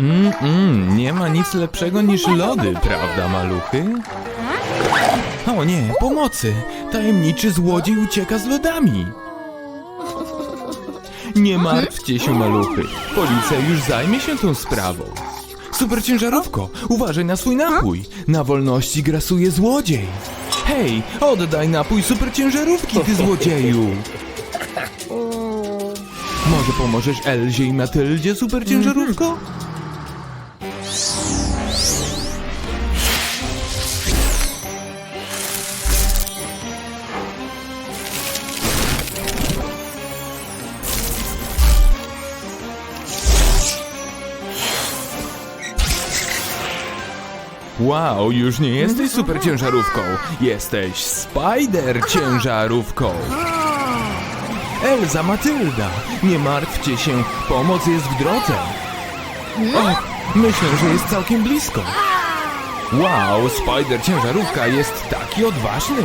Mm, mm, nie ma nic lepszego niż lody, prawda, maluchy? O nie, pomocy! Tajemniczy złodziej ucieka z lodami! Nie martwcie się, maluchy. Policja już zajmie się tą sprawą. Super ciężarówko, uważaj na swój napój. Na wolności grasuje złodziej. Hej, oddaj napój super ciężarówki, ty złodzieju! Może pomożesz Elzie i Matyldzie, super Wow, już nie jesteś super ciężarówką. Jesteś Spider ciężarówką. Elza, Matylda, nie martwcie się, pomoc jest w drodze. Och, myślę, że jest całkiem blisko. Wow, Spider ciężarówka jest taki odważny.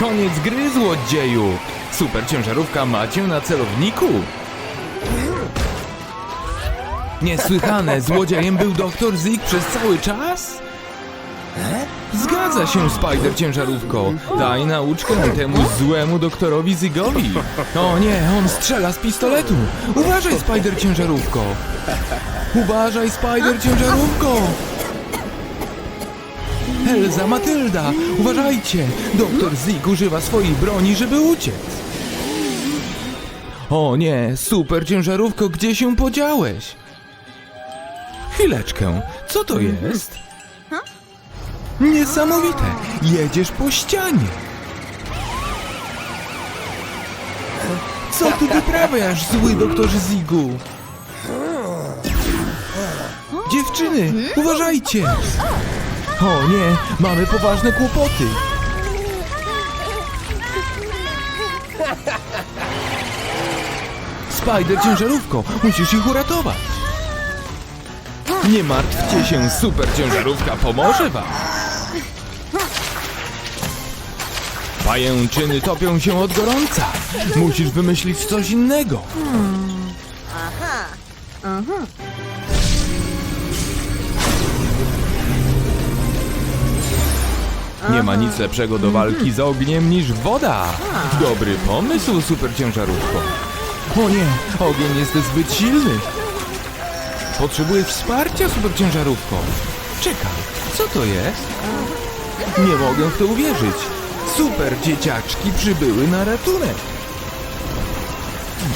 Koniec gry, złodzieju. Super ciężarówka macie na celowniku. Niesłychane, złodziejem był doktor Zig przez cały czas? Zgadza się, Spider ciężarówko. Daj nauczkę temu złemu doktorowi Zigowi. O nie, on strzela z pistoletu. Uważaj, Spider ciężarówko. Uważaj, Spider ciężarówko. Elza, Matylda, uważajcie. Doktor Zig używa swojej broni, żeby uciec. O nie, super ciężarówko, gdzie się podziałeś? Chwileczkę, co to jest? Niesamowite! Jedziesz po ścianie! Co tu wyprawiasz, zły doktorze Zigu? Dziewczyny, uważajcie! O nie, mamy poważne kłopoty! Spider ciężarówko, musisz ich uratować! Nie martwcie się, super ciężarówka pomoże wam! Pajęczyny topią się od gorąca! Musisz wymyślić coś innego! Nie ma nic lepszego do walki z ogniem niż woda! Dobry pomysł, super ciężarówko! O nie, ogień jest zbyt silny! Potrzebuję wsparcia, super ciężarówko! Czekaj, co to jest? Nie mogę w to uwierzyć! Super dzieciaczki przybyły na ratunek!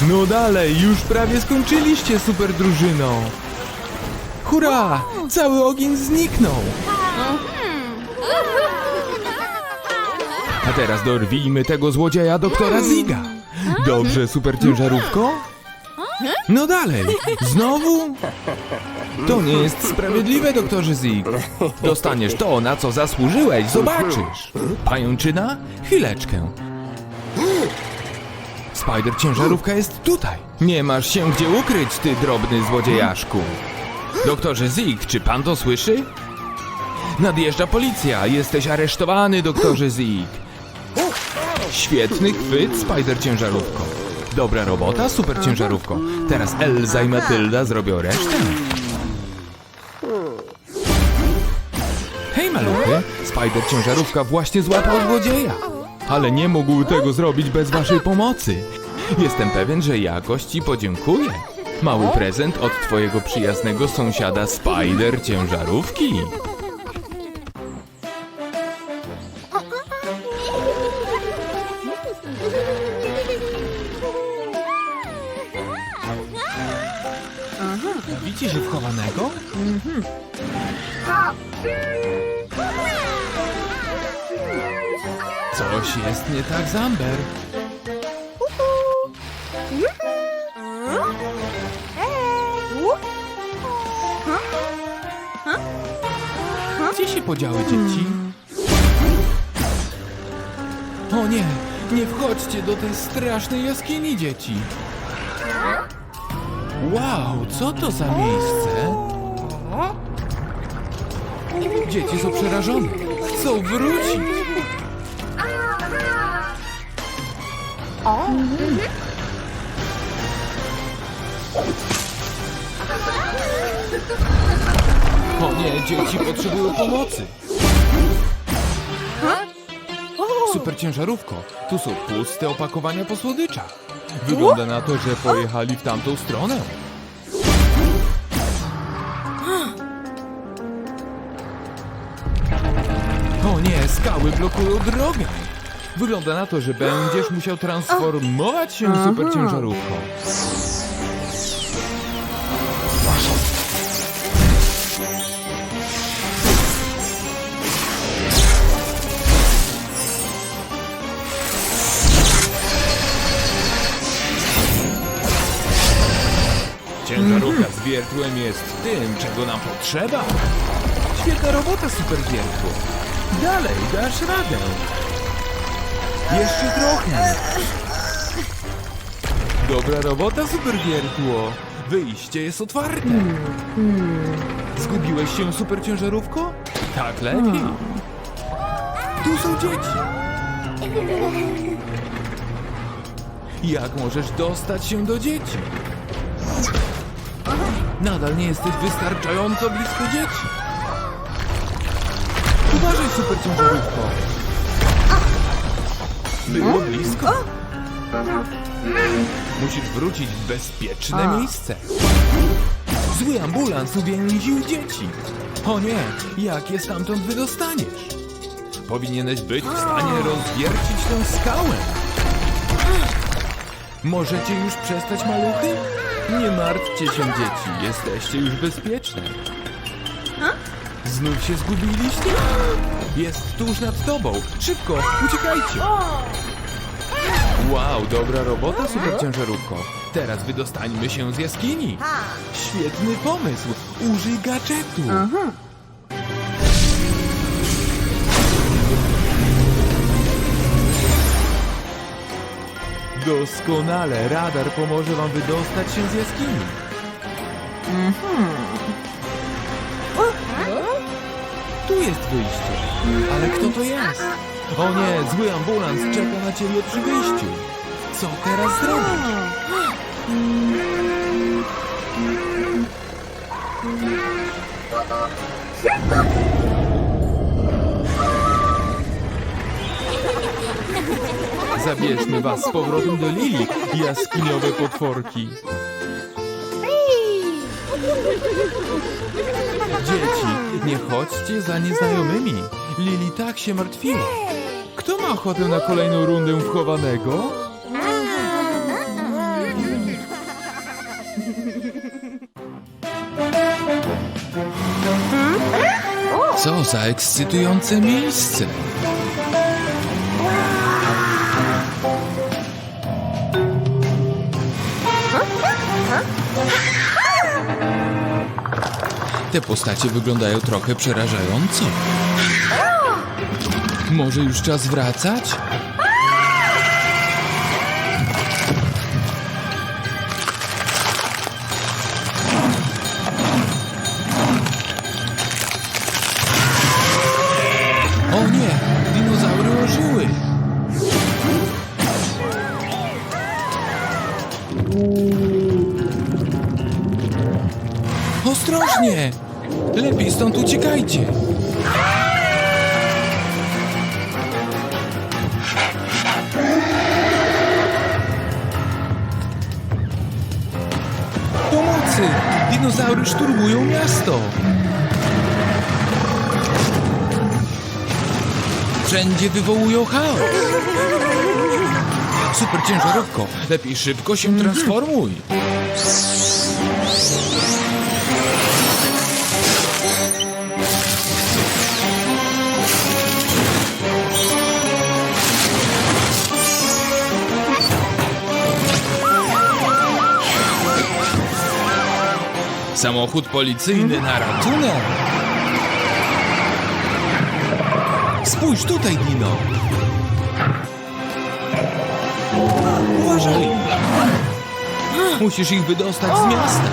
No dalej, już prawie skończyliście, super drużyno! Hurra! Cały ogień zniknął! A teraz dorwijmy tego złodzieja doktora Ziga! Dobrze, super ciężarówko? No dalej, znowu? To nie jest sprawiedliwe, doktorze Zig. Dostaniesz to, na co zasłużyłeś, zobaczysz. Pajączyna? Chwileczkę. Spider ciężarówka jest tutaj. Nie masz się gdzie ukryć, ty drobny złodziejaszku. Doktorze Zig, czy pan to słyszy? Nadjeżdża policja, jesteś aresztowany, doktorze Zig. Świetny chwyt, Spider ciężarówko. Dobra robota, super ciężarówko. Teraz Elza i Matylda zrobią resztę. Hej maluchy, Spider ciężarówka właśnie złapał złodzieja. Ale nie mógł tego zrobić bez waszej pomocy. Jestem pewien, że jakoś ci podziękuję. Mały prezent od twojego przyjaznego sąsiada Spider ciężarówki. O nie, nie wchodźcie do tej strasznej jaskini, dzieci. Wow, co to za miejsce? Dzieci są przerażone. Chcą wrócić. O nie, dzieci potrzebują pomocy. Super ciężarówko, tu są puste opakowania po słodyczach. Wygląda na to, że pojechali w tamtą stronę. O nie, skały blokują drogę. Wygląda na to, że będziesz musiał transformować się w super ciężarówką. Wiertłem jest tym, czego nam potrzeba. Świetna robota, super wiertło. Dalej, dasz radę. Jeszcze trochę. Dobra robota, super wiertło. Wyjście jest otwarte. Zgubiłeś się, super ciężarówko? Tak lepiej. Tu są dzieci. Jak możesz dostać się do dzieci? Nadal nie jesteś wystarczająco blisko dzieci. Uważaj, super ciężarówko. Było blisko. Musisz wrócić w bezpieczne miejsce. Zły ambulans uwięził dzieci. O nie, jak je stamtąd wydostaniesz? Powinieneś być w stanie rozwiercić tę skałę. Możecie już przestać, maluchy? Nie martwcie się, dzieci. Jesteście już bezpieczne. Znów się zgubiliście? Jest tuż nad tobą. Szybko, uciekajcie. Wow, dobra robota, super ciężarówko. Teraz wydostańmy się z jaskini. Świetny pomysł. Użyj gadżetu. Doskonale. Radar pomoże wam wydostać się z jaskini. Tu jest wyjście. Ale kto to jest? O nie, zły ambulans czeka na ciebie przy wyjściu. Co teraz zrobisz? Zabierzmy was z powrotem do Lili, jaskiniowe potworki. Dzieci, nie chodźcie za nieznajomymi. Lili tak się martwiła. Kto ma ochotę na kolejną rundę wchowanego? Co za ekscytujące miejsce! Te postacie wyglądają trochę przerażająco. Może już czas wracać? Stąd uciekajcie! Pomocy! Dinozaury szturmują miasto! Wszędzie wywołują chaos! Super ciężarówko! Lepiej szybko się transformuj! Samochód policyjny na ratunek! Spójrz tutaj, Dino! Uważaj! Musisz ich wydostać z miasta!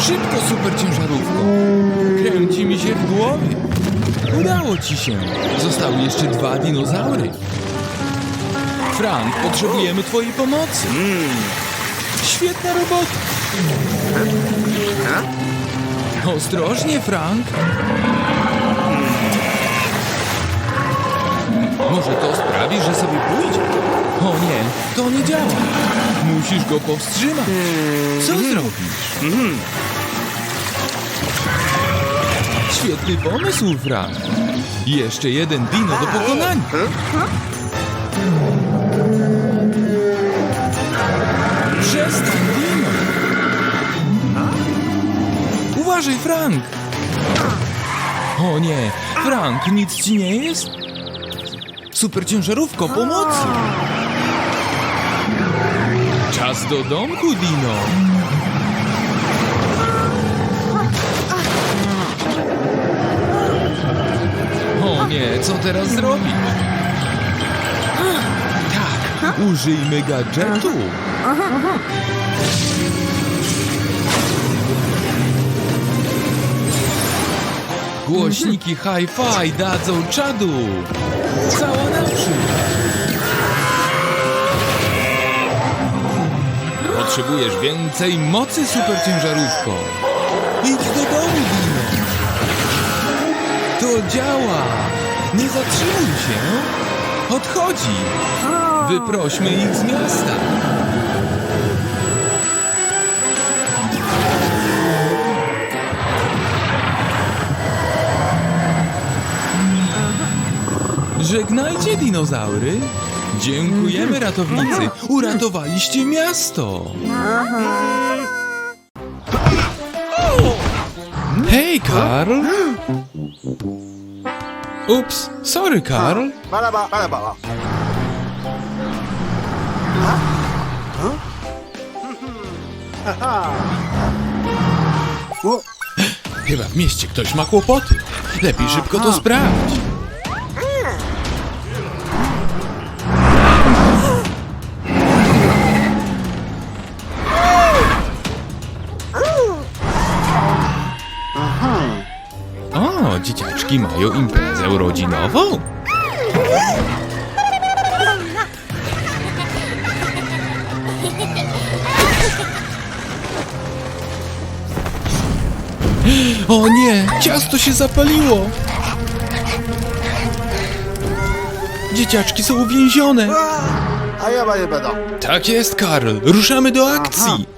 Szybko, super ciężarówko! Kręci mi się w głowie! Udało ci się! Zostały jeszcze dwa dinozaury! Frank, potrzebujemy twojej pomocy! Świetna robota! Ostrożnie, Frank! Może to sprawi, że sobie pójdzie? O nie, to nie działa. Musisz go powstrzymać. Co zrobisz? Świetny pomysł, Frank. Jeszcze jeden dino do pokonania. Przestań, dino. Uważaj, Frank. O nie, Frank, nic ci nie jest? Super ciężarówko, pomocy! Czas do domku, Dino! O nie, co teraz zrobić? Tak, użyjmy gadżetu! Głośniki hi-fi dadzą czadu! Cała naprzód! Potrzebujesz więcej mocy, super ciężarówko! Idź do domu, Dino! To działa! Nie zatrzymuj się! Odchodzi! Wyprośmy ich z miasta! Żegnajcie, dinozaury! Dziękujemy, ratownicy! Uratowaliście miasto! Hej, Karl! Ups, sorry, Karl. Chyba w mieście ktoś ma kłopoty. Lepiej szybko to sprawdź. Dzieciaczki mają imprezę rodzinową. O nie, ciasto się zapaliło. Dzieciaczki są uwięzione. Tak jest, Karl. Ruszamy do akcji.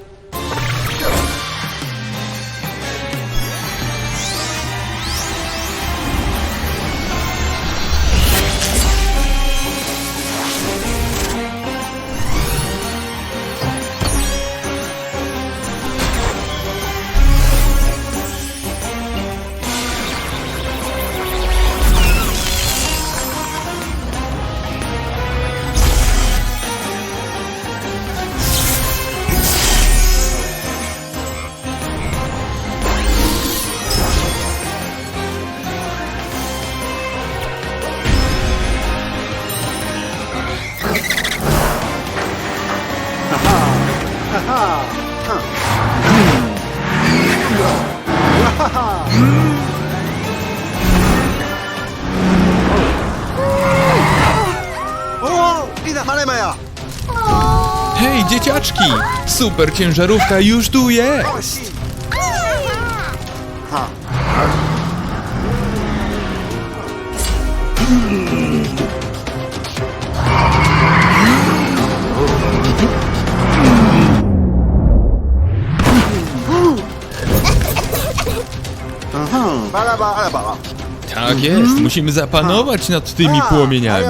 Super ciężarówka już tu jest. Tak jest, musimy zapanować nad tymi płomieniami.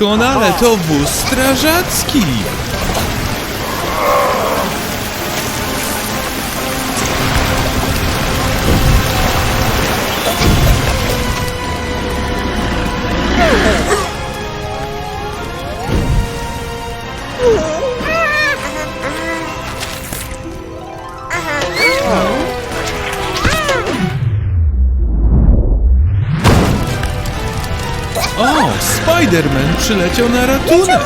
Doskonale, to wóz strażacki. Spider-Man przyleciał na ratunek.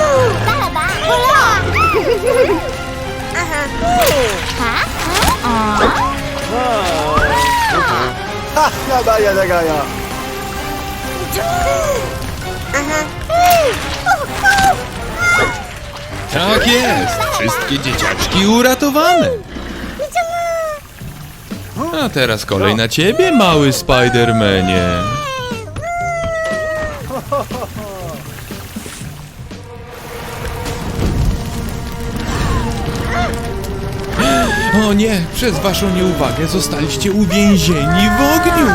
Ha. Tak jest, wszystkie dzieciaczki uratowane. A teraz kolej na ciebie, mały Spidermanie. O nie, przez waszą nieuwagę zostaliście uwięzieni w ogniu.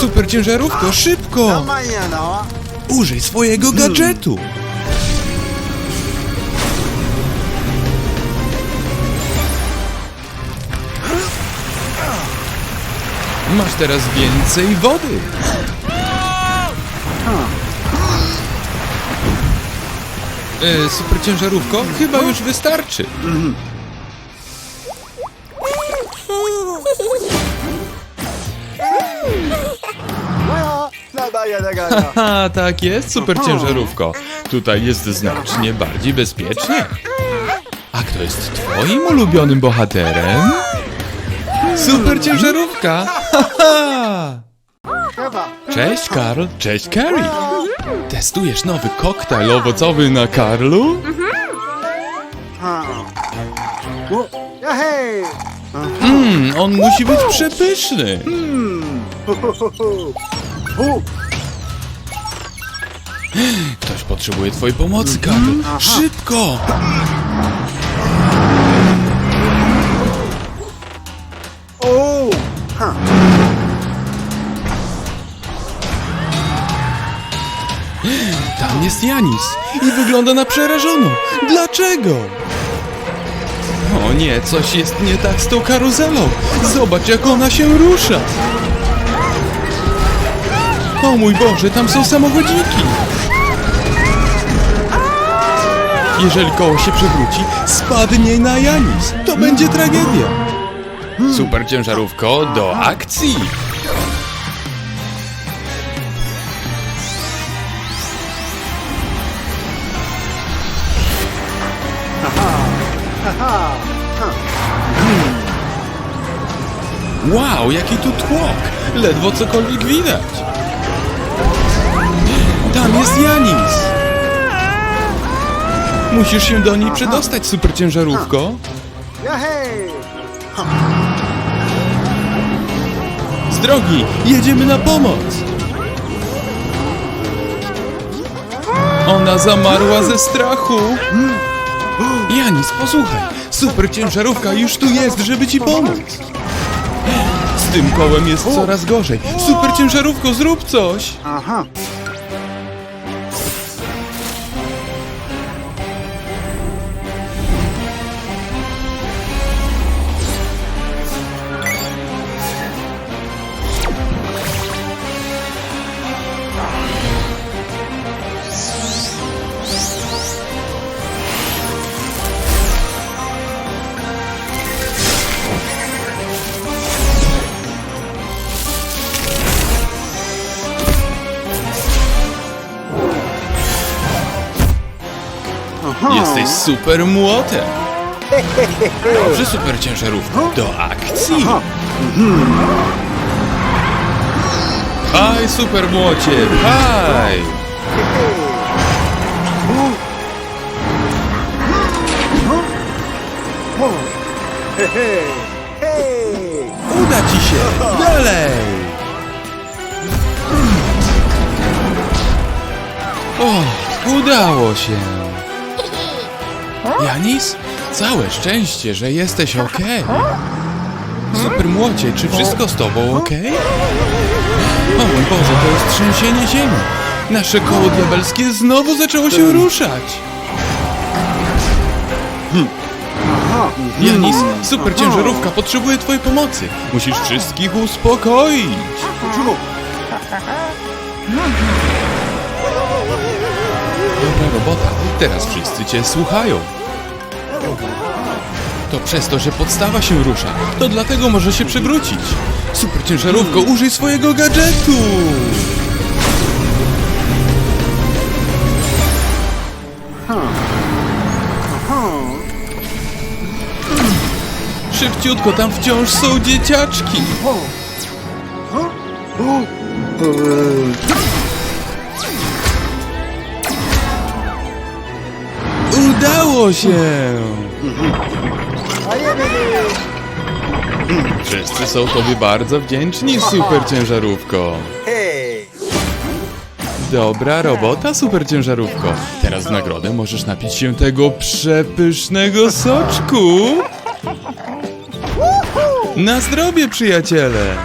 Super ciężarówko, szybko! Mania no. Użyj swojego gadżetu. Masz teraz więcej wody. E, super ciężarówko? Chyba już wystarczy. Yaba yada ya. Ha, tak jest, super ciężarówko. Tutaj jest znacznie bardziej bezpiecznie. A kto jest twoim ulubionym bohaterem? Super ciężarówka! Cześć Karl, cześć Carrie. Testujesz nowy koktajl owocowy na Karlu? O, ja hej. Mmm, on musi być przepyszny. O, Ktoś potrzebuje twojej pomocy, Karl. Szybko! o. Ha. Tam jest Janis i wygląda na przerażoną. Dlaczego? Nie, coś jest nie tak z tą karuzelą. Zobacz, jak ona się rusza. O mój Boże, tam są samochodziki. Jeżeli koło się przewróci, spadnie na Janis. To będzie tragedia. Super ciężarówko, do akcji! Wow, jaki tu tłok! Ledwo cokolwiek widać. Tam jest Janis! Musisz się do niej przedostać, super ciężarówko. Ja hej. Z drogi, jedziemy na pomoc! Ona zamarła ze strachu. Janis, posłuchaj, super ciężarówka już tu jest, żeby ci pomóc. Z tym kołem jest coraz gorzej. Super ciężarówko, zrób coś! Aha. Jesteś super młotem. Dobrze, super ciężarówko. Do akcji. Haj, super młocie, haj! Uda ci się! Dalej! O, udało się! Janis? Całe szczęście, że jesteś ok. Super młocie, czy wszystko z tobą ok? O mój Boże, to jest trzęsienie ziemi. Nasze koło diabelskie znowu zaczęło się ruszać. Janis, super ciężarówka potrzebuje twojej pomocy. Musisz wszystkich uspokoić. Dobra robota, teraz wszyscy cię słuchają. To przez to, że podstawa się rusza. To dlatego może się przewrócić. Super ciężarówko, użyj swojego gadżetu! Szybciutko, tam wciąż są dzieciaczki! Udało się! Wszyscy są tobie bardzo wdzięczni, super ciężarówko. Dobra robota, super ciężarówko. Teraz w nagrodę możesz napić się tego przepysznego soczku. Na zdrowie, przyjaciele!